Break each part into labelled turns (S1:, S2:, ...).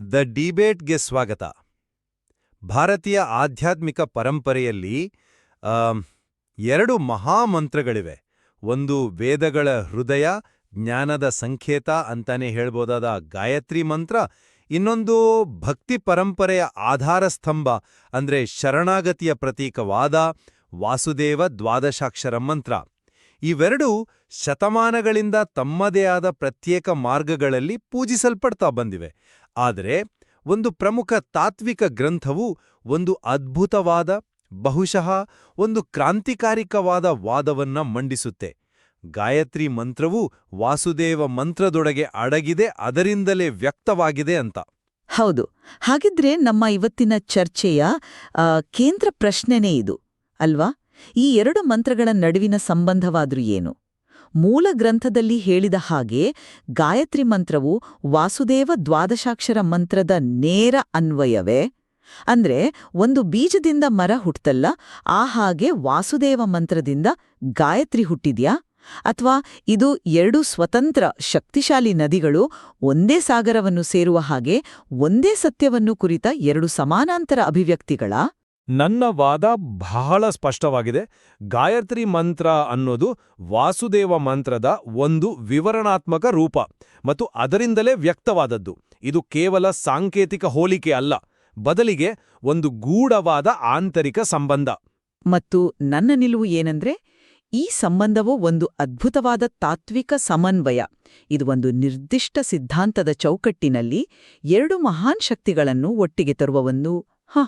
S1: The ಡಿಬೇಟ್ಗೆ ಸ್ವಾಗತ. ಭಾರತೀಯ ಆಧ್ಯಾತ್ಮಿಕ ಪರಂಪರೆಯಲ್ಲಿ ಎರಡು ಮಹಾಮಂತ್ರಗಳಿವೆ. ಒಂದು ವೇದಗಳ ಹೃದಯ, ಜ್ಞಾನದ ಸಂಕೇತ ಅಂತಾನೆ ಹೇಳ್ಬೋದಾದ ಗಾಯತ್ರಿ ಮಂತ್ರ. ಇನ್ನೊಂದು ಭಕ್ತಿ ಪರಂಪರೆಯ ಆಧಾರ ಸ್ತಂಭ, ಅಂದ್ರೆ ಶರಣಾಗತಿಯ ಪ್ರತೀಕವಾದ ವಾಸುದೇವ ದ್ವಾದಶಾಕ್ಷರ ಮಂತ್ರ. ಇವೆರಡೂ ಶತಮಾನಗಳಿಂದ ತಮ್ಮದೇ ಆದ ಪ್ರತ್ಯೇಕ ಮಾರ್ಗಗಳಲ್ಲಿ ಪೂಜಿಸಲ್ಪಡ್ತಾ ಬಂದಿವೆ. ಆದರೆ ಒಂದು ಪ್ರಮುಖ ತಾತ್ವಿಕ ಗ್ರಂಥವು ಒಂದು ಅದ್ಭುತವಾದ, ಬಹುಶಃ ಒಂದು ಕ್ರಾಂತಿಕಾರಿಕವಾದ ವಾದವನ್ನ ಮಂಡಿಸುತ್ತೆ. ಗಾಯತ್ರಿ ಮಂತ್ರವು ವಾಸುದೇವ ಮಂತ್ರದೊಳಗೆ ಅಡಗಿದೆ, ಅದರಿಂದಲೇ ವ್ಯಕ್ತವಾಗಿದೆ ಅಂತ.
S2: ಹೌದು. ಹಾಗಿದ್ರೆ ನಮ್ಮ ಇವತ್ತಿನ ಚರ್ಚೆಯ ಕೇಂದ್ರ ಪ್ರಶ್ನೆನೇ ಇದು, ಅಲ್ವಾ? ಈ ಎರಡು ಮಂತ್ರಗಳ ನಡುವಿನ ಸಂಬಂಧವಾದ್ರೂ ಏನು? ಮೂಲ ಗ್ರಂಥದಲ್ಲಿ ಹೇಳಿದ ಹಾಗೆ ಗಾಯತ್ರಿ ಮಂತ್ರವು ವಾಸುದೇವ ದ್ವಾದಶಾಕ್ಷರ ಮಂತ್ರದ ನೇರ ಅನ್ವಯವೇ. ಅಂದ್ರೆ ಒಂದು ಬೀಜದಿಂದ ಮರ ಹುಟ್ಟಲ್ಲ ಆ ಹಾಗೆ ವಾಸುದೇವ ಮಂತ್ರದಿಂದ ಗಾಯತ್ರಿ ಹುಟ್ಟಿದ್ಯಾ? ಅಥವಾ ಇದು ಎರಡು ಸ್ವತಂತ್ರ ಶಕ್ತಿಶಾಲಿ ನದಿಗಳು ಒಂದೇ ಸಾಗರವನ್ನು ಸೇರುವ ಹಾಗೆ ಒಂದೇ ಸತ್ಯವನ್ನು ಕುರಿತ ಎರಡು ಸಮಾನಾಂತರ ಅಭಿವ್ಯಕ್ತಿಗಳ?
S3: ನನ್ನ ವಾದ ಬಹಳ ಸ್ಪಷ್ಟವಾಗಿದೆ. ಗಾಯತ್ರಿ ಮಂತ್ರ ಅನ್ನೋದು ವಾಸುದೇವ ಮಂತ್ರದ ಒಂದು ವಿವರಣಾತ್ಮಕ ರೂಪ ಮತ್ತು ಅದರಿಂದಲೇ ವ್ಯಕ್ತವಾದದ್ದು. ಇದು ಕೇವಲ ಸಾಂಕೇತಿಕ ಹೋಲಿಕೆ ಅಲ್ಲ, ಬದಲಿಗೆ ಒಂದು ಗೂಢವಾದ ಆಂತರಿಕ ಸಂಬಂಧ.
S2: ಮತ್ತು ನನ್ನ ನಿಲುವು ಏನಂದ್ರೆ, ಈ ಸಂಬಂಧವು ಒಂದು ಅದ್ಭುತವಾದ ತಾತ್ವಿಕ ಸಮನ್ವಯ. ಇದು ಒಂದು ನಿರ್ದಿಷ್ಟ ಸಿದ್ಧಾಂತದ ಚೌಕಟ್ಟಿನಲ್ಲಿ ಎರಡು ಮಹಾನ್ ಶಕ್ತಿಗಳನ್ನು ಒಟ್ಟಿಗೆ ತರುವ ಒಂದು ಹ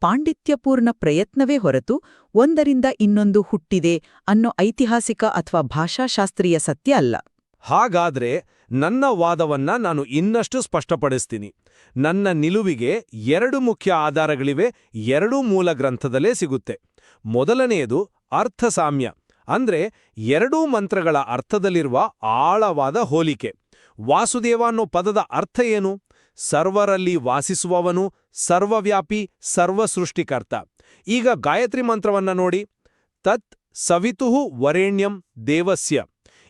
S2: ಪಾಂಡಿತ್ಯಪೂರ್ಣ ಪ್ರಯತ್ನವೇ ಹೊರತು ಒಂದರಿಂದ ಇನ್ನೊಂದು ಹುಟ್ಟಿದೆ ಅನ್ನೋ ಐತಿಹಾಸಿಕ ಅಥವಾ ಭಾಷಾಶಾಸ್ತ್ರೀಯ ಸತ್ಯ ಅಲ್ಲ.
S3: ಹಾಗಾದ್ರೆ ನನ್ನ ವಾದವನ್ನ ನಾನು ಇನ್ನಷ್ಟು ಸ್ಪಷ್ಟಪಡಿಸ್ತೀನಿ. ನನ್ನ ನಿಲುವಿಗೆ ಎರಡು ಮುಖ್ಯ ಆಧಾರಗಳಿವೆ, ಎರಡೂ ಮೂಲ ಗ್ರಂಥದಲ್ಲೇ ಸಿಗುತ್ತೆ. ಮೊದಲನೆಯದು ಅರ್ಥಸಾಮ್ಯ, ಅಂದ್ರೆ ಎರಡೂ ಮಂತ್ರಗಳ ಅರ್ಥದಲ್ಲಿರುವ ಆಳವಾದ ಹೋಲಿಕೆ. ವಾಸುದೇವ ಅನ್ನೋ ಪದದ ಅರ್ಥ ಏನು? ಸರ್ವರಲ್ಲಿ ವಾಸಿಸುವವನು ಸರ್ವವ್ಯಾಪಿ, ಸರ್ವಸೃಷ್ಟಿಕರ್ತ. ಈಗ ಗಾಯತ್ರಿ ಮಂತ್ರವನ್ನ ನೋಡಿ. ತತ್ ಸವಿತುಹು ವರೇಣ್ಯಂ ದೇವಸ್ಯ.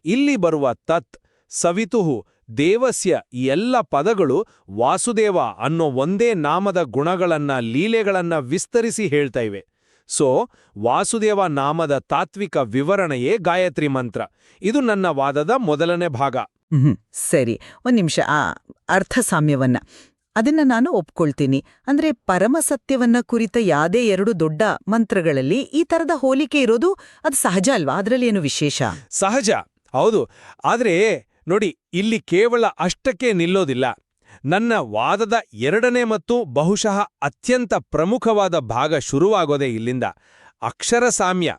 S3: ಇಲ್ಲಿ ಬರುವ ತತ್ ಸವಿತುಹು ದೇವಸ್ಯ ಎಲ್ಲ ಪದಗಳು ವಾಸುದೇವ ಅನ್ನೋ ಒಂದೇ ನಾಮದ ಗುಣಗಳನ್ನ, ಲೀಲೆಗಳನ್ನ ವಿಸ್ತರಿಸಿ ಹೇಳ್ತಾ ಇವೆ. ಸೊ, ವಾಸುದೇವ ನಾಮದ ತಾತ್ವಿಕ ವಿವರಣೆಯೇ ಗಾಯತ್ರಿ ಮಂತ್ರ. ಇದು ನನ್ನ ವಾದದ ಮೊದಲನೇ ಭಾಗ.
S2: ಸರಿ. ಒಂದು ನಿಮಿಷ, ಆ ಅರ್ಥಸಾಮ್ಯವನ್ನ. ಅದನ್ನ ನಾನು ಒಪ್ಕೊಳ್ತೀನಿ. ಅಂದ್ರೆ ಪರಮ ಸತ್ಯವನ್ನ ಕುರಿತ ಯಾದೇ ಎರಡು ದೊಡ್ಡ ಮಂತ್ರಗಳಲ್ಲಿ ಈ ತರದ ಹೋಲಿಕೆ ಇರೋದು ಅದು ಸಹಜ ಅಲ್ವಾ? ಅದರಲ್ಲಿ ಏನು ವಿಶೇಷ?
S3: ಸಹಜ. ಹೌದು. ಆದರೆ ನೋಡಿ, ಇಲ್ಲಿ ಕೇವಲ ಅಷ್ಟಕ್ಕೆ ನಿಲ್ಲೋದಿಲ್ಲ. ನನ್ನ ವಾದದ ಎರಡನೇ ಮತ್ತು ಬಹುಶಃ ಅತ್ಯಂತ ಪ್ರಮುಖವಾದ ಭಾಗ ಶುರುವಾಗೋದೇ ಇಲ್ಲಿಂದ. ಅಕ್ಷರ ಸಾಮ್ಯ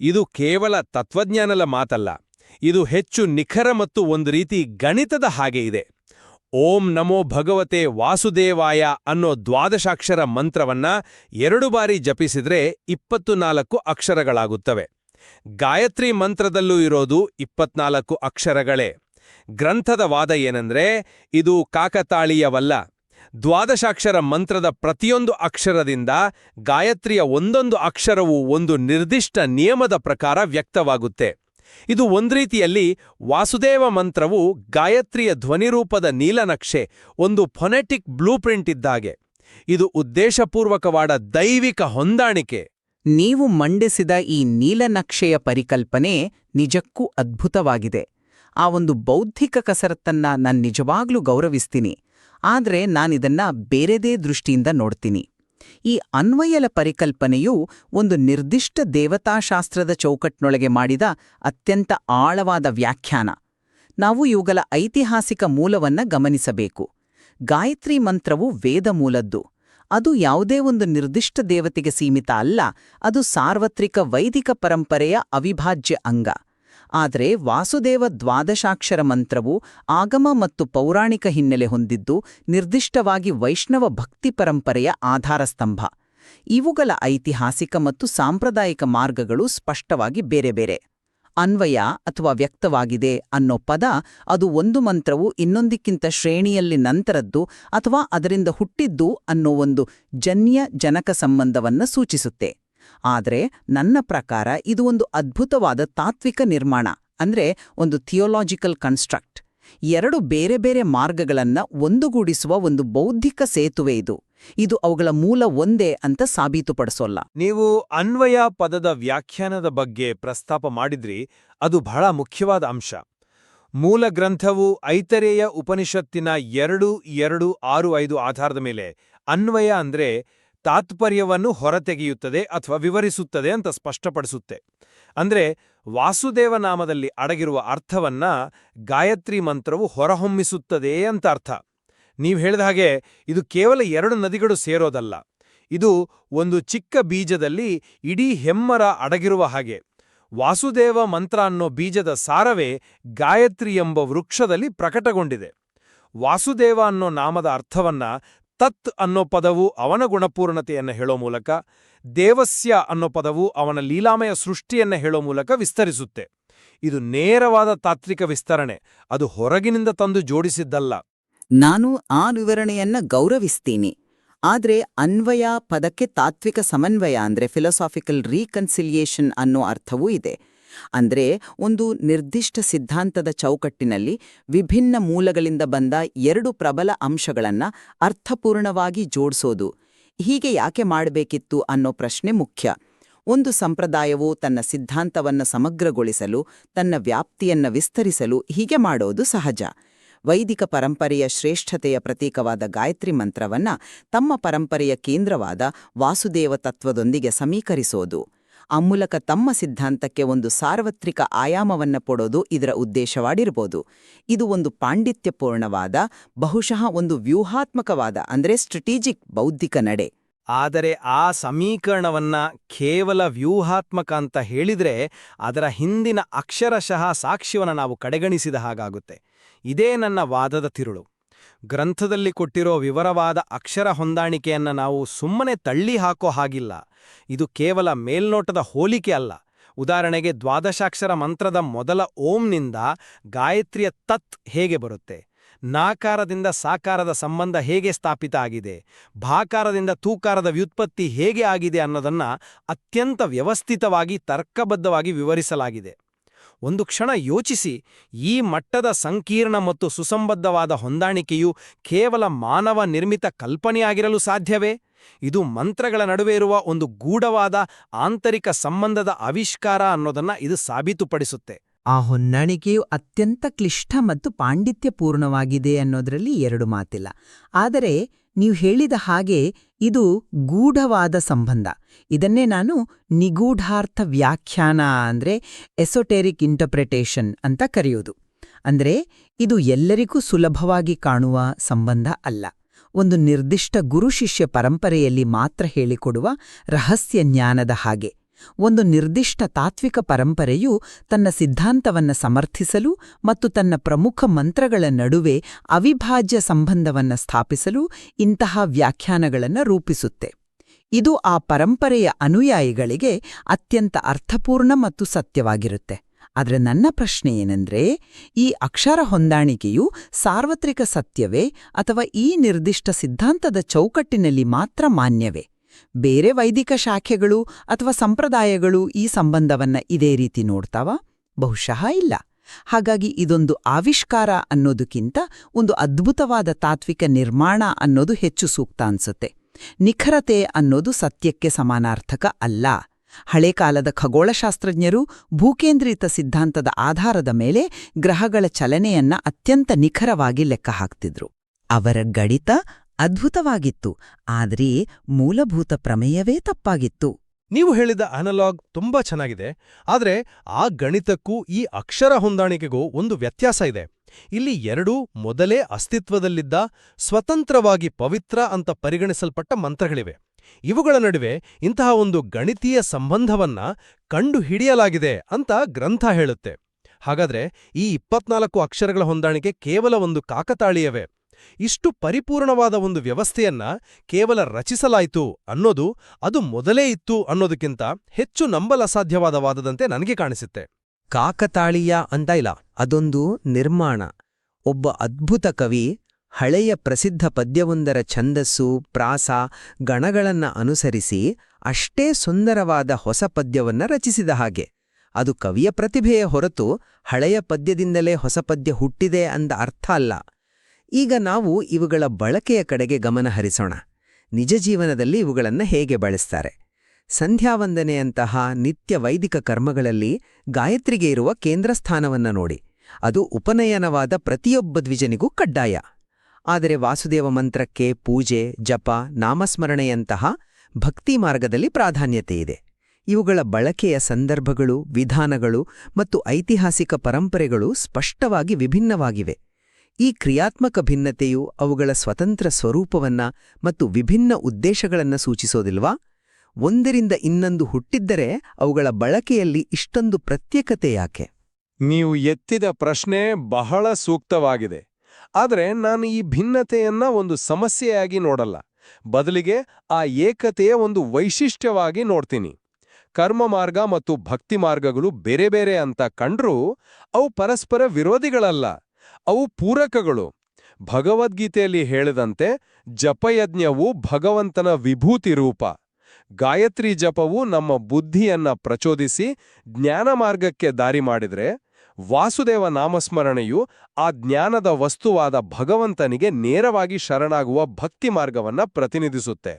S3: ಇದು ಕೇವಲ ತತ್ವಜ್ಞಾನದ ಮಾತಲ್ಲ. ಇದು ಹೆಚ್ಚು ನಿಖರ ಮತ್ತು ಒಂದು ರೀತಿ ಗಣಿತದ ಹಾಗೆ ಇದೆ. ಓಂ ನಮೋ ಭಗವತೆ ವಾಸುದೇವಾಯ ಅನ್ನೋ ದ್ವಾದಶಾಕ್ಷರ ಮಂತ್ರವನ್ನ ಎರಡು ಬಾರಿ ಜಪಿಸಿದ್ರೆ ಇಪ್ಪತ್ತು ನಾಲ್ಕು ಅಕ್ಷರಗಳಾಗುತ್ತವೆ. ಗಾಯತ್ರಿ ಮಂತ್ರದಲ್ಲೂ ಇರೋದು ಇಪ್ಪತ್ನಾಲ್ಕು ಅಕ್ಷರಗಳೇ. ಗ್ರಂಥದ ವಾದ ಏನಂದ್ರೆ, ಇದು ಕಾಕತಾಳೀಯವಲ್ಲ. ದ್ವಾದಶಾಕ್ಷರ ಮಂತ್ರದ ಪ್ರತಿಯೊಂದು ಅಕ್ಷರದಿಂದ ಗಾಯತ್ರಿಯ ಒಂದೊಂದು ಅಕ್ಷರವು ಒಂದು ನಿರ್ದಿಷ್ಟ ನಿಯಮದ ಪ್ರಕಾರ ವ್ಯಕ್ತವಾಗುತ್ತೆ. ಇದು ಒಂದ್ರೀತಿಯಲ್ಲಿ ವಾಸುದೇವ ಮಂತ್ರವು ಗಾಯತ್ರಿಯ ಧ್ವನಿರೂಪದ ನೀಲನಕ್ಷೆ, ಒಂದು ಫೊನೆಟಿಕ್ ಬ್ಲೂಪ್ರಿಂಟ್ ಇದ್ದಾಗೆ. ಇದು ಉದ್ದೇಶಪೂರ್ವಕವಾದ ದೈವಿಕ ಹೊಂದಾಣಿಕೆ.
S4: ನೀವು ಮಂಡಿಸಿದ ಈ ನೀಲನಕ್ಷೆಯ ಪರಿಕಲ್ಪನೆ ನಿಜಕ್ಕೂ ಅದ್ಭುತವಾಗಿದೆ. ಆ ಒಂದು ಬೌದ್ಧಿಕ ಕಸರತ್ತನ್ನ ನಾನ್ ನಿಜವಾಗ್ಲೂ ಗೌರವಿಸ್ತೀನಿ. ಆದ್ರೆ ನಾನಿದನ್ನ ಬೇರೆದೇ ದೃಷ್ಟಿಯಿಂದ ನೋಡ್ತೀನಿ. ಈ ಅನ್ವಯಲ ಪರಿಕಲ್ಪನೆಯು ಒಂದು ನಿರ್ದಿಷ್ಟ ದೇವತಾಶಾಸ್ತ್ರದ ಚೌಕಟ್ನೊಳಗೆ ಮಾಡಿದ ಅತ್ಯಂತ ಆಳವಾದ ವ್ಯಾಖ್ಯಾನ. ನಾವು ಇವುಗಳ ಐತಿಹಾಸಿಕ ಮೂಲವನ್ನ ಗಮನಿಸಬೇಕು. ಗಾಯತ್ರಿ ಮಂತ್ರವು ವೇದ ಮೂಲದ್ದು ಅದು ಯಾವುದೇ ಒಂದು ನಿರ್ದಿಷ್ಟ ದೇವತೆಗೆ ಸೀಮಿತ ಅಲ್ಲ, ಅದು ಸಾರ್ವತ್ರಿಕ ವೈದಿಕ ಪರಂಪರೆಯ ಅವಿಭಾಜ್ಯ ಅಂಗ. ಆದರೆ ವಾಸುದೇವ ದ್ವಾದಶಾಕ್ಷರ ಮಂತ್ರವು ಆಗಮ ಮತ್ತು ಪೌರಾಣಿಕ ಹಿನ್ನೆಲೆ ಹೊಂದಿದ್ದು ನಿರ್ದಿಷ್ಟವಾಗಿ ವೈಷ್ಣವ ಭಕ್ತಿ ಪರಂಪರೆಯ ಆಧಾರಸ್ತಂಭ. ಇವುಗಳ ಐತಿಹಾಸಿಕ ಮತ್ತು ಸಾಂಪ್ರದಾಯಿಕ ಮಾರ್ಗಗಳು ಸ್ಪಷ್ಟವಾಗಿ ಬೇರೆ ಬೇರೆ. ಅನ್ವಯ ಅಥವಾ ವ್ಯಕ್ತವಾಗಿದೆ ಅನ್ನೋ ಪದ ಅದು ಒಂದು ಮಂತ್ರವು ಇನ್ನೊಂದಕ್ಕಿಂತ ಶ್ರೇಣಿಯಲ್ಲಿ ನಂತರದ್ದು ಅಥವಾ ಅದರಿಂದ ಹುಟ್ಟಿದ್ದು ಅನ್ನೋ ಒಂದು ಜನ್ಯ ಜನಕ ಸಂಬಂಧವನ್ನ ಸೂಚಿಸುತ್ತೆ. ಆದರೆ ನನ್ನ ಪ್ರಕಾರ ಇದು ಒಂದು ಅದ್ಭುತವಾದ ತಾತ್ವಿಕ ನಿರ್ಮಾಣ, ಅಂದ್ರೆ ಒಂದು ಥಿಯೋಲಾಜಿಕಲ್ ಕನ್ಸ್ಟ್ರಕ್ಟ್. ಎರಡು ಬೇರೆ ಬೇರೆ ಮಾರ್ಗಗಳನ್ನ ಒಂದುಗೂಡಿಸುವ ಒಂದು ಬೌದ್ಧಿಕ ಸೇತುವೆ ಇದು. ಇದು ಅವುಗಳ ಮೂಲ ಒಂದೇ ಅಂತ ಸಾಬೀತುಪಡಿಸೋಲ್ಲ.
S3: ನೀವು ಅನ್ವಯ ಪದದ ವ್ಯಾಖ್ಯಾನದ ಬಗ್ಗೆ ಪ್ರಸ್ತಾಪ ಮಾಡಿದ್ರಿ, ಅದು ಬಹಳ ಮುಖ್ಯವಾದ ಅಂಶ. ಮೂಲ ಗ್ರಂಥವು ಐತರೇಯ ಉಪನಿಷತ್ತಿನ ಎರಡು ಎರಡು ಆರು ಐದು ಆಧಾರದ ಮೇಲೆ ಅನ್ವಯ ಅಂದ್ರೆ ತಾತ್ಪರ್ಯವನ್ನು ಹೊರತೆಗೆಯುತ್ತದೆ ಅಥವಾ ವಿವರಿಸುತ್ತದೆ ಅಂತ ಸ್ಪಷ್ಟಪಡಿಸುತ್ತೆ. ಅಂದ್ರೆ ವಾಸುದೇವ ನಾಮದಲ್ಲಿ ಅಡಗಿರುವ ಅರ್ಥವನ್ನ ಗಾಯತ್ರಿ ಮಂತ್ರವು ಹೊರಹೊಮ್ಮಿಸುತ್ತದೆ ಅಂತ ಅರ್ಥ. ನೀವು ಹೇಳಿದ ಹಾಗೆ ಇದು ಕೇವಲ ಎರಡು ನದಿಗಳು ಸೇರೋದಲ್ಲ. ಇದು ಒಂದು ಚಿಕ್ಕ ಬೀಜದಲ್ಲಿ ಇಡೀ ಹೆಮ್ಮರ ಅಡಗಿರುವ ಹಾಗೆ. ವಾಸುದೇವ ಮಂತ್ರ ಅನ್ನೋ ಬೀಜದ ಸಾರವೇ ಗಾಯತ್ರಿ ಎಂಬ ವೃಕ್ಷದಲ್ಲಿ ಪ್ರಕಟಗೊಂಡಿದೆ. ವಾಸುದೇವ ಅನ್ನೋ ನಾಮದ ಅರ್ಥವನ್ನ ತತ್ ಅನ್ನೋ ಪದವು ಅವನ ಗುಣಪೂರ್ಣತೆಯನ್ನು ಹೇಳೋ ಮೂಲಕ, ದೇವಸ್ಯ ಅನ್ನೋ ಪದವು ಅವನ ಲೀಲಾಮಯ ಸೃಷ್ಟಿಯನ್ನು ಹೇಳೋ ಮೂಲಕ ವಿಸ್ತರಿಸುತ್ತೆ. ಇದು ನೇರವಾದ ತಾತ್ವಿಕ ವಿಸ್ತರಣೆ, ಅದು ಹೊರಗಿನಿಂದ ತಂದು ಜೋಡಿಸಿದ್ದಲ್ಲ.
S4: ನಾನು ಆ ವಿವರಣೆಯನ್ನ ಗೌರವಿಸ್ತೀನಿ. ಆದ್ರೆ ಅನ್ವಯ ಪದಕ್ಕೆ ತಾತ್ವಿಕ ಸಮನ್ವಯ ಅಂದ್ರೆ ಫಿಲಾಸಾಫಿಕಲ್ ರೀಕನ್ಸಿಲಿಯೇಷನ್ ಅನ್ನೋ ಅರ್ಥವೂ ಇದೆ. ಅಂದ್ರೆ ಒಂದು ನಿರ್ದಿಷ್ಟ ಸಿದ್ಧಾಂತದ ಚೌಕಟ್ಟಿನಲ್ಲಿ ವಿಭಿನ್ನ ಮೂಲಗಳಿಂದ ಬಂದ ಎರಡು ಪ್ರಬಲ ಅಂಶಗಳನ್ನ ಅರ್ಥಪೂರ್ಣವಾಗಿ ಜೋಡಿಸೋದು. ಹೀಗೆ ಯಾಕೆ ಮಾಡಬೇಕಿತ್ತು ಅನ್ನೋ ಪ್ರಶ್ನೆ ಮುಖ್ಯ. ಒಂದು ಸಂಪ್ರದಾಯವು ತನ್ನ ಸಿದ್ಧಾಂತವನ್ನ ಸಮಗ್ರಗೊಳಿಸಲು, ತನ್ನ ವ್ಯಾಪ್ತಿಯನ್ನ ವಿಸ್ತರಿಸಲು ಹೀಗೆ ಮಾಡೋದು ಸಹಜ. ವೈದಿಕ ಪರಂಪರೆಯ ಶ್ರೇಷ್ಠತೆಯ ಪ್ರತೀಕವಾದ ಗಾಯತ್ರಿ ಮಂತ್ರವನ್ನ ತಮ್ಮ ಪರಂಪರೆಯ ಕೇಂದ್ರವಾದ ವಾಸುದೇವ ತತ್ವದೊಂದಿಗೆ ಸಮೀಕರಿಸೋದು. ಆ ಮೂಲಕ ತಮ್ಮ ಸಿದ್ಧಾಂತಕ್ಕೆ ಒಂದು ಸಾರ್ವತ್ರಿಕ ಆಯಾಮವನ್ನ ಕೊಡೋದು ಇದರ ಉದ್ದೇಶವಾಗಿರ್ಬೋದು ಇದು ಒಂದು ಪಾಂಡಿತ್ಯಪೂರ್ಣವಾದ, ಬಹುಶಃ ಒಂದು ವ್ಯೂಹಾತ್ಮಕವಾದ, ಅಂದರೆ ಸ್ಟ್ರಟೀಜಿಕ್ ಬೌದ್ಧಿಕ ನಡೆ.
S3: ಆದರೆ ಆ ಸಮೀಕರಣವನ್ನ ಕೇವಲ ವ್ಯೂಹಾತ್ಮಕ ಅಂತ ಹೇಳಿದ್ರೆ ಅದರ ಹಿಂದಿನ ಅಕ್ಷರಶಃ ಸಾಕ್ಷ್ಯವನ್ನು ನಾವು ಕಡೆಗಣಿಸಿದ ಹಾಗಾಗುತ್ತೆ. ಇದೇ ನನ್ನ ವಾದದ ತಿರುಳು. ಗ್ರಂಥದಲ್ಲಿ ಕೊಟ್ಟಿರೋ ವಿವರವಾದ ಅಕ್ಷರ ಹೊಂದಾಣಿಕೆಯನ್ನು ನಾವು ಸುಮ್ಮನೆ ತಳ್ಳಿ ಹಾಕೋ ಹಾಗಿಲ್ಲ. ಇದು ಕೇವಲ ಮೇಲ್ನೋಟದ ಹೋಲಿಕೆ ಅಲ್ಲ. ಉದಾಹರಣೆಗೆ ದ್ವಾದಶಾಕ್ಷರ ಮಂತ್ರದ ಮೊದಲ ಓಂನಿಂದ ಗಾಯತ್ರಿಯ ತತ್ ಹೇಗೆ ಬರುತ್ತೆ? ನಾಕಾರದಿಂದ ಸಾಕಾರದ ಸಂಬಂಧ ಹೇಗೆ ಸ್ಥಾಪಿತ ಆಗಿದೆ? ಭಾಕಾರದಿಂದ ತೂಕಾರದ ವ್ಯುತ್ಪತ್ತಿ ಹೇಗೆ ಆಗಿದೆ ಅನ್ನೋದನ್ನ ಅತ್ಯಂತ ವ್ಯವಸ್ಥಿತವಾಗಿ, ತರ್ಕಬದ್ಧವಾಗಿ ವಿವರಿಸಲಾಗಿದೆ. ಒಂದು ಕ್ಷಣ ಯೋಚಿಸಿ, ಈ ಮಟ್ಟದ ಸಂಕೀರ್ಣ ಮತ್ತು ಸುಸಂಬದ್ಧವಾದ ಹೊಂದಾಣಿಕೆಯು ಕೇವಲ ಮಾನವ ನಿರ್ಮಿತ ಕಲ್ಪನೆಯಾಗಿರಲು ಸಾಧ್ಯವೇ? ಇದು ಮಂತ್ರಗಳ ನಡುವೆ ಇರುವ ಒಂದು ಗೂಢವಾದ ಆಂತರಿಕ ಸಂಬಂಧದ ಆವಿಷ್ಕಾರ ಅನ್ನೋದನ್ನ ಇದು ಸಾಬೀತುಪಡಿಸುತ್ತೆ.
S5: ಆ ಹೊಂದಾಣಿಕೆಯು ಅತ್ಯಂತ ಕ್ಲಿಷ್ಟ ಮತ್ತು ಪಾಂಡಿತ್ಯಪೂರ್ಣವಾಗಿದೆ ಅನ್ನೋದರಲ್ಲಿ ಎರಡು ಮಾತಿಲ್ಲ. ಆದರೆ ನೀವು ಹೇಳಿದ ಹಾಗೆ ಇದು ಗೂಢವಾದ ಸಂಬಂಧ. ಇದನ್ನೇ ನಾನು ನಿಗೂಢಾರ್ಥ ವ್ಯಾಖ್ಯಾನ ಅಂದ್ರೆ ಎಸೊಟೆರಿಕ್ ಇಂಟರ್ಪ್ರಿಟೇಷನ್ ಅಂತ ಕರೆಯೋದು. ಅಂದ್ರೆ ಇದು ಎಲ್ಲರಿಗೂ ಸುಲಭವಾಗಿ ಕಾಣುವ ಸಂಬಂಧ ಅಲ್ಲ. ಒಂದು ನಿರ್ದಿಷ್ಟ ಗುರುಶಿಷ್ಯ ಪರಂಪರೆಯಲ್ಲಿ ಮಾತ್ರ ಹೇಳಿಕೊಡುವ ರಹಸ್ಯ ಜ್ಞಾನದ ಹಾಗೆ. ಒಂದು ನಿರ್ದಿಷ್ಟ ತಾತ್ವಿಕ ಪರಂಪರೆಯು ತನ್ನ ಸಿದ್ಧಾಂತವನ್ನು ಸಮರ್ಥಿಸಲು ಮತ್ತು ತನ್ನ ಪ್ರಮುಖ ಮಂತ್ರಗಳ ನಡುವೆ ಅವಿಭಾಜ್ಯ ಸಂಬಂಧವನ್ನ ಸ್ಥಾಪಿಸಲು ಇಂತಹ ವ್ಯಾಖ್ಯಾನಗಳನ್ನು ರೂಪಿಸುತ್ತೆ. ಇದು ಆ ಪರಂಪರೆಯ ಅನುಯಾಯಿಗಳಿಗೆ ಅತ್ಯಂತ ಅರ್ಥಪೂರ್ಣ ಮತ್ತು ಸತ್ಯವಾಗಿರುತ್ತೆ. ಆದರೆ ನನ್ನ ಪ್ರಶ್ನೆ ಏನೆಂದ್ರೆ, ಈ ಅಕ್ಷರ ಹೊಂದಾಣಿಕೆಯು ಸಾರ್ವತ್ರಿಕ ಸತ್ಯವೇ ಅಥವಾ ಈ ನಿರ್ದಿಷ್ಟ ಸಿದ್ಧಾಂತದ ಚೌಕಟ್ಟಿನಲ್ಲಿ ಮಾತ್ರ ಮಾನ್ಯವೇ? ಬೇರೆ ವೈದಿಕ ಶಾಖೆಗಳು ಅಥವಾ ಸಂಪ್ರದಾಯಗಳು ಈ ಸಂಬಂಧವನ್ನ ಇದೇ ರೀತಿ ನೋಡ್ತಾವ? ಬಹುಶಃ ಇಲ್ಲ. ಹಾಗಾಗಿ ಇದೊಂದು ಆವಿಷ್ಕಾರ ಅನ್ನೋದಕ್ಕಿಂತ ಒಂದು ಅದ್ಭುತವಾದ ತಾತ್ವಿಕ ನಿರ್ಮಾಣ ಅನ್ನೋದು ಹೆಚ್ಚು ಸೂಕ್ತ ಅನ್ಸುತ್ತೆ. ನಿಖರತೆ ಅನ್ನೋದು ಸತ್ಯಕ್ಕೆ ಸಮಾನಾರ್ಥಕ ಅಲ್ಲ. ಹಳೆ ಕಾಲದ ಖಗೋಳಶಾಸ್ತ್ರಜ್ಞರು ಭೂಕೇಂದ್ರಿತ ಸಿದ್ಧಾಂತದ ಆಧಾರದ ಮೇಲೆ ಗ್ರಹಗಳ ಚಲನೆಯನ್ನ ಅತ್ಯಂತ ನಿಖರವಾಗಿ ಲೆಕ್ಕ ಹಾಕ್ತಿದ್ರು. ಅವರ ಗಣಿತ ಅದ್ಭುತವಾಗಿತ್ತು. ಆದ್ರೆ ಮೂಲಭೂತ ಪ್ರಮೇಯವೇ ತಪ್ಪಾಗಿತ್ತು.
S6: ನೀವು ಹೇಳಿದ ಅನಲಾಗ್ ತುಂಬಾ ಚೆನ್ನಾಗಿದೆ. ಆದ್ರೆ ಆ ಗಣಿತಕ್ಕೂ ಈ ಅಕ್ಷರ ಹೊಂದಾಣಿಕೆಗೂ ಒಂದು ವ್ಯತ್ಯಾಸ ಇದೆ. ಇಲ್ಲಿ ಎರಡೂ ಮೊದಲೇ ಅಸ್ತಿತ್ವದಲ್ಲಿದ್ದ, ಸ್ವತಂತ್ರವಾಗಿ ಪವಿತ್ರ ಅಂತ ಪರಿಗಣಿಸಲ್ಪಟ್ಟ ಮಂತ್ರಗಳಿವೆ. ಇವುಗಳ ನಡುವೆ ಇಂತಹ ಒಂದು ಗಣಿತೀಯ ಸಂಬಂಧವನ್ನ ಕಂಡುಹಿಡಿಯಲಾಗಿದೆ ಅಂತ ಗ್ರಂಥ ಹೇಳುತ್ತೆ. ಹಾಗಾದ್ರೆ ಈ ಇಪ್ಪತ್ನಾಲ್ಕು ಅಕ್ಷರಗಳ ಹೊಂದಾಣಿಕೆ ಕೇವಲ ಒಂದು ಕಾಕತಾಳೀಯವೇ? ಇಷ್ಟು ಪರಿಪೂರ್ಣವಾದ ಒಂದು ವ್ಯವಸ್ಥೆಯನ್ನ ಕೇವಲ ರಚಿಸಲಾಯಿತು ಅನ್ನೋದು, ಅದು ಮೊದಲೇ ಇತ್ತು ಅನ್ನೋದಕ್ಕಿಂತ ಹೆಚ್ಚು ನಂಬಲಸಾಧ್ಯವಾದ ವಾದದಂತೆ ನನಗೆ ಕಾಣಿಸುತ್ತೆ.
S7: ಕಾಕತಾಳೀಯ ಅಂತ ಇಲ್ಲ, ಅದೊಂದು ನಿರ್ಮಾಣ. ಒಬ್ಬ ಅದ್ಭುತ ಕವಿ, ಹಳೆಯ ಪ್ರಸಿದ್ಧ ಪದ್ಯವೊಂದರ ಛಂದಸ್ಸು, ಪ್ರಾಸ, ಗಣಗಳನ್ನ ಅನುಸರಿಸಿ ಅಷ್ಟೇ ಸುಂದರವಾದ ಹೊಸ ಪದ್ಯವನ್ನ ರಚಿಸಿದ ಹಾಗೆ. ಅದು ಕವಿಯ ಪ್ರತಿಭೆಯ ಹೊರತು ಹಳೆಯ ಪದ್ಯದಿಂದಲೇ ಹೊಸ ಪದ್ಯ ಹುಟ್ಟಿದೆ ಅಂದ ಅರ್ಥ ಅಲ್ಲ. ಈಗ ನಾವು ಇವುಗಳ ಬಳಕೆಯ ಕಡೆಗೆ ಗಮನ ಹರಿಸೋಣ. ನಿಜ ಜೀವನದಲ್ಲಿ ಇವುಗಳನ್ನು ಹೇಗೆ ಬಳಸ್ತಾರೆ? ಸಂಧ್ಯಾವಂದನೆಯಂತಹ ನಿತ್ಯ ವೈದಿಕ ಕರ್ಮಗಳಲ್ಲಿ ಗಾಯತ್ರಿಗೆ ಇರುವ ಕೇಂದ್ರ ಸ್ಥಾನವನ್ನ ನೋಡಿ. ಅದು ಉಪನಯನವಾದ ಪ್ರತಿಯೊಬ್ಬ ದ್ವಿಜನಿಗೂ ಕಡ್ಡಾಯ. ಆದರೆ ವಾಸುದೇವ ಮಂತ್ರಕ್ಕೆ ಪೂಜೆ, ಜಪ, ನಾಮಸ್ಮರಣೆಯಂತಹ ಭಕ್ತಿ ಮಾರ್ಗದಲ್ಲಿ ಪ್ರಾಧಾನ್ಯತೆ ಇದೆ. ಇವುಗಳ ಬಳಕೆಯ ಸಂದರ್ಭಗಳು, ವಿಧಾನಗಳು ಮತ್ತು ಐತಿಹಾಸಿಕ ಪರಂಪರೆಗಳು ಸ್ಪಷ್ಟವಾಗಿ ವಿಭಿನ್ನವಾಗಿವೆ. ಈ ಕ್ರಿಯಾತ್ಮಕ ಭಿನ್ನತೆಯು ಅವುಗಳ ಸ್ವತಂತ್ರ ಸ್ವರೂಪವನ್ನ ಮತ್ತು ವಿಭಿನ್ನ ಉದ್ದೇಶಗಳನ್ನ ಸೂಚಿಸೋದಿಲ್ವಾ? ಒಂದರಿಂದ ಇನ್ನೊಂದು ಹುಟ್ಟಿದ್ದರೆ ಅವುಗಳ ಬಳಕೆಯಲ್ಲಿ ಇಷ್ಟೊಂದು ಪ್ರತ್ಯೇಕತೆ ಯಾಕೆ?
S3: ನೀವು ಎತ್ತಿದ ಪ್ರಶ್ನೆ ಬಹಳ ಸೂಕ್ತವಾಗಿದೆ. ಆದರೆ ನಾನು ಈ ಭಿನ್ನತೆಯನ್ನ ಒಂದು ಸಮಸ್ಯೆಯಾಗಿ ನೋಡಲ್ಲ. ಬದಲಿಗೆ ಆ ಏಕತೆಯ ಒಂದು ವೈಶಿಷ್ಟ್ಯವಾಗಿ ನೋಡ್ತೀನಿ. ಕರ್ಮ ಮಾರ್ಗ ಮತ್ತು ಭಕ್ತಿ ಮಾರ್ಗಗಳು ಬೇರೆ ಬೇರೆ ಅಂತ ಕಂಡ್ರೂ ಅವು ಪರಸ್ಪರ ವಿರೋಧಿಗಳಲ್ಲ. ಅವು ಪೂರಕಗಳು. ಭಗವದ್ಗೀತೆಯಲ್ಲಿ ಹೇಳಿದಂತೆ ಜಪಯಜ್ಞವು ಭಗವಂತನ ವಿಭೂತಿ ರೂಪ. ಗಾಯತ್ರಿ ಜಪವು ನಮ್ಮ ಬುದ್ಧಿಯನ್ನ ಪ್ರಚೋದಿಸಿ ಜ್ಞಾನ ಮಾರ್ಗಕ್ಕೆ ದಾರಿ ಮಾಡಿದರೆ ವಾಸುದೇವ ನಾಮಸ್ಮರಣೆಯು ಆ ಜ್ಞಾನದ ವಸ್ತುವಾದ ಭಗವಂತನಿಗೆ ನೇರವಾಗಿ ಶರಣಾಗುವ ಭಕ್ತಿ ಮಾರ್ಗವನ್ನ ಪ್ರತಿನಿಧಿಸುತ್ತೆ.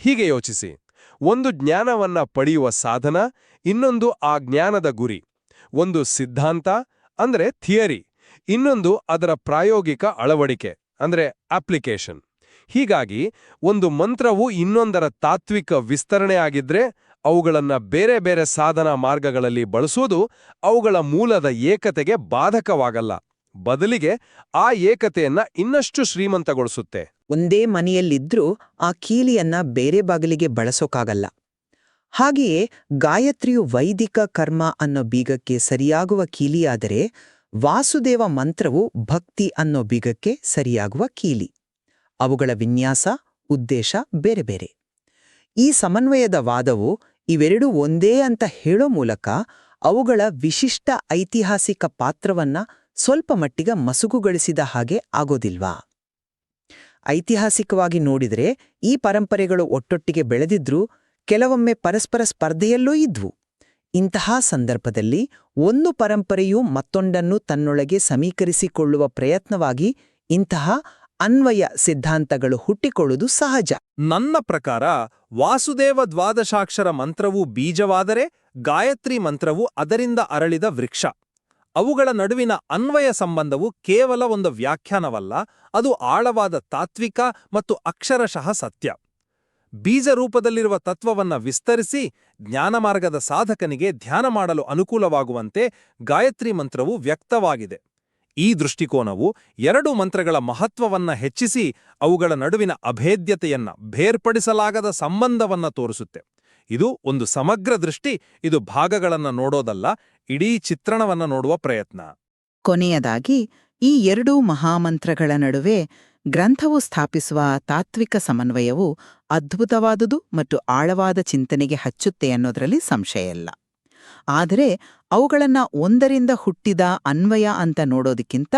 S3: ಹೀಗೆ ಯೋಚಿಸಿ. ಒಂದು ಜ್ಞಾನವನ್ನ ಪಡೆಯುವ ಸಾಧನ, ಇನ್ನೊಂದು ಆ ಜ್ಞಾನದ ಗುರಿ. ಒಂದು ಸಿದ್ಧಾಂತ, ಅಂದ್ರೆ ಥಿಯರಿ. ಇನ್ನೊಂದು ಅದರ ಪ್ರಾಯೋಗಿಕ ಅಳವಡಿಕೆ, ಅಂದ್ರೆ ಅಪ್ಲಿಕೇಶನ್ ಹೀಗಾಗಿ, ಒಂದು ಮಂತ್ರವು ಇನ್ನೊಂದರ ತಾತ್ವಿಕ ವಿಸ್ತರಣೆ ಆಗಿದ್ರೆ, ಅವುಗಳನ್ನ ಬೇರೆ ಬೇರೆ ಸಾಧನ ಮಾರ್ಗಗಳಲ್ಲಿ ಬಳಸುವುದು ಅವುಗಳ ಮೂಲದ ಏಕತೆಗೆ ಬಾಧಕವಾಗಲ್ಲ. ಬದಲಿಗೆ, ಆ ಏಕತೆಯನ್ನ ಇನ್ನಷ್ಟು ಶ್ರೀಮಂತಗೊಳಿಸುತ್ತೆ.
S4: ಒಂದೇ ಮನೆಯಲ್ಲಿದ್ರೂ ಆ ಕೀಲಿಯನ್ನ ಬೇರೆ ಬಾಗಿಲಿಗೆ ಬಳಸೋಕ್ಕಾಗಲ್ಲ ಹಾಗೆಯೇ ಗಾಯತ್ರಿಯು ವೈದಿಕ ಕರ್ಮ ಅನ್ನೋ ಬೀಗಕ್ಕೆ ಸರಿಯಾಗುವ ಕೀಲಿಯಾದರೆ ವಾಸುದೇವ ಮಂತ್ರವು ಭಕ್ತಿ ಅನ್ನೋ ಬಿಗಕ್ಕೆ ಸರಿಯಾಗುವ ಕೀಲಿ. ಅವುಗಳ ವಿನ್ಯಾಸ, ಉದ್ದೇಶ ಬೇರೆ ಬೇರೆ. ಈ ಸಮನ್ವಯದ ವಾದವು ಇವೆರಡೂ ಒಂದೇ ಅಂತ ಹೇಳೋ ಮೂಲಕ ಅವುಗಳ ವಿಶಿಷ್ಟ ಐತಿಹಾಸಿಕ ಪಾತ್ರವನ್ನ ಸ್ವಲ್ಪ ಮಟ್ಟಿಗೆ ಮಸುಗುಗೊಳಿಸಿದ ಹಾಗೆ ಆಗೋದಿಲ್ವಾ? ಐತಿಹಾಸಿಕವಾಗಿ ನೋಡಿದ್ರೆ ಈ ಪರಂಪರೆಗಳು ಒಟ್ಟೊಟ್ಟಿಗೆ ಬೆಳೆದಿದ್ರೂ ಕೆಲವೊಮ್ಮೆ ಪರಸ್ಪರ ಸ್ಪರ್ಧೆಯಲ್ಲೂ ಇದ್ವು. ಇಂತಹ ಸಂದರ್ಭದಲ್ಲಿ ಒಂದು ಪರಂಪರೆಯು ಮತ್ತೊಂದನ್ನು ತನ್ನೊಳಗೆ ಸಮೀಕರಿಸಿಕೊಳ್ಳುವ ಪ್ರಯತ್ನವಾಗಿ ಇಂತಹ ಅನ್ವಯ ಸಿದ್ಧಾಂತಗಳು ಹುಟ್ಟಿಕೊಳ್ಳುವುದು ಸಹಜ.
S1: ನನ್ನ ಪ್ರಕಾರ ವಾಸುದೇವ ದ್ವಾದಶಾಕ್ಷರ ಮಂತ್ರವು ಬೀಜವಾದರೆ ಗಾಯತ್ರಿ ಮಂತ್ರವು ಅದರಿಂದ ಅರಳಿದ ವೃಕ್ಷ. ಅವುಗಳ ನಡುವಿನ ಅನ್ವಯ ಸಂಬಂಧವು ಕೇವಲ ಒಂದು ವ್ಯಾಖ್ಯಾನವಲ್ಲ, ಅದು ಆಳವಾದ ತಾತ್ವಿಕ ಮತ್ತು ಅಕ್ಷರಶಃ ಸತ್ಯ. ಬೀಜ ರೂಪದಲ್ಲಿರುವ ತತ್ವವನ್ನ ವಿಸ್ತರಿಸಿ ಜ್ಞಾನಮಾರ್ಗದ ಸಾಧಕನಿಗೆ ಧ್ಯಾನ ಮಾಡಲು ಅನುಕೂಲವಾಗುವಂತೆ ಗಾಯತ್ರಿ ಮಂತ್ರವು ವ್ಯಕ್ತವಾಗಿದೆ. ಈ ದೃಷ್ಟಿಕೋನವು ಎರಡು ಮಂತ್ರಗಳ ಮಹತ್ವವನ್ನ ಹೆಚ್ಚಿಸಿ ಅವುಗಳ ನಡುವಿನ ಅಭೇದ್ಯತೆಯನ್ನ ಬೇರ್ಪಡಿಸಲಾಗದ ಸಂಬಂಧವನ್ನ ತೋರಿಸುತ್ತೆ. ಇದು ಒಂದು ಸಮಗ್ರ ದೃಷ್ಟಿ, ಇದು ಭಾಗಗಳನ್ನ ನೋಡೋದಲ್ಲ, ಇಡೀ ಚಿತ್ರಣವನ್ನ ನೋಡುವ ಪ್ರಯತ್ನ.
S2: ಕೊನೆಯದಾಗಿ, ಈ ಎರಡೂ ಮಹಾಮಂತ್ರಗಳ ನಡುವೆ ಗ್ರಂಥವು ಸ್ಥಾಪಿಸುವ ತಾತ್ವಿಕ ಸಮನ್ವಯವು ಅದ್ಭುತವಾದುದು ಮತ್ತು ಆಳವಾದ ಚಿಂತನೆಗೆ ಹಚ್ಚುತ್ತೆ ಅನ್ನೋದರಲ್ಲಿ ಸಂಶಯ ಇಲ್ಲ. ಆದರೆ ಅವುಗಳನ್ನ ಒಂದರಿಂದ ಹುಟ್ಟಿದ ಅನ್ವಯ ಅಂತ ನೋಡೋದಕ್ಕಿಂತ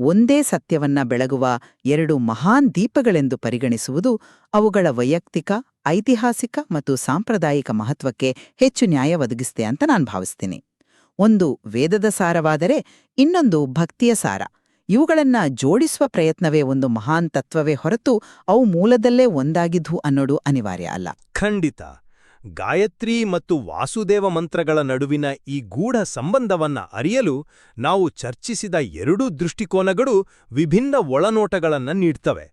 S2: ಒಂದೇ ಸತ್ಯವನ್ನ ಬೆಳಗುವ ಎರಡು ಮಹಾನ್ ದೀಪಗಳೆಂದು ಪರಿಗಣಿಸುವುದು ಅವುಗಳ ವೈಯಕ್ತಿಕ, ಐತಿಹಾಸಿಕ ಮತ್ತು ಸಾಂಪ್ರದಾಯಿಕ ಮಹತ್ವಕ್ಕೆ ಹೆಚ್ಚು ನ್ಯಾಯ ಒದಗಿಸ್ತೆ ಅಂತ ನಾನು ಭಾವಿಸ್ತೀನಿ. ಒಂದು ವೇದದ ಸಾರವಾದರೆ ಇನ್ನೊಂದು ಭಕ್ತಿಯ ಸಾರ. ಇವುಗಳನ್ನ ಜೋಡಿಸುವ ಪ್ರಯತ್ನವೇ ಒಂದು ಮಹಾನ್ ತತ್ವವೇ ಹೊರತು ಅವು ಮೂಲದಲ್ಲೇ ಒಂದಾಗಿದ್ವು ಅನ್ನೋದು ಅನಿವಾರ್ಯ ಅಲ್ಲ.
S6: ಖಂಡಿತ. ಗಾಯತ್ರಿ ಮತ್ತು ವಾಸುದೇವ ಮಂತ್ರಗಳ ನಡುವಿನ ಈ ಗೂಢ ಸಂಬಂಧವನ್ನ ಅರಿಯಲು ನಾವು ಚರ್ಚಿಸಿದ ಎರಡೂ ದೃಷ್ಟಿಕೋನಗಳು ವಿಭಿನ್ನ ಒಳನೋಟಗಳನ್ನು ನೀಡ್ತವೆ.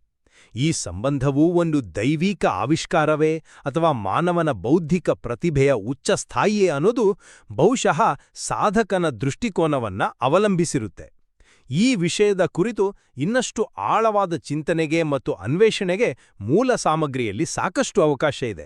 S6: ಈ ಸಂಬಂಧವು ಒಂದು ದೈವಿಕ ಆವಿಷ್ಕಾರವೇ ಅಥವಾ ಮಾನವನ ಬೌದ್ಧಿಕ ಪ್ರತಿಭೆಯ ಉಚ್ಚ ಸ್ಥಾಯಿಯೇ ಅನ್ನೋದು ಬಹುಶಃ ಸಾಧಕನ ದೃಷ್ಟಿಕೋನವನ್ನ ಅವಲಂಬಿಸಿರುತ್ತೆ. ಈ ವಿಷಯದ ಕುರಿತು ಇನ್ನಷ್ಟು ಆಳವಾದ ಚಿಂತನೆಗೆ ಮತ್ತು ಅನ್ವೇಷಣೆಗೆ ಮೂಲ ಸಾಮಗ್ರಿಯಲ್ಲಿ ಸಾಕಷ್ಟು ಅವಕಾಶ ಇದೆ.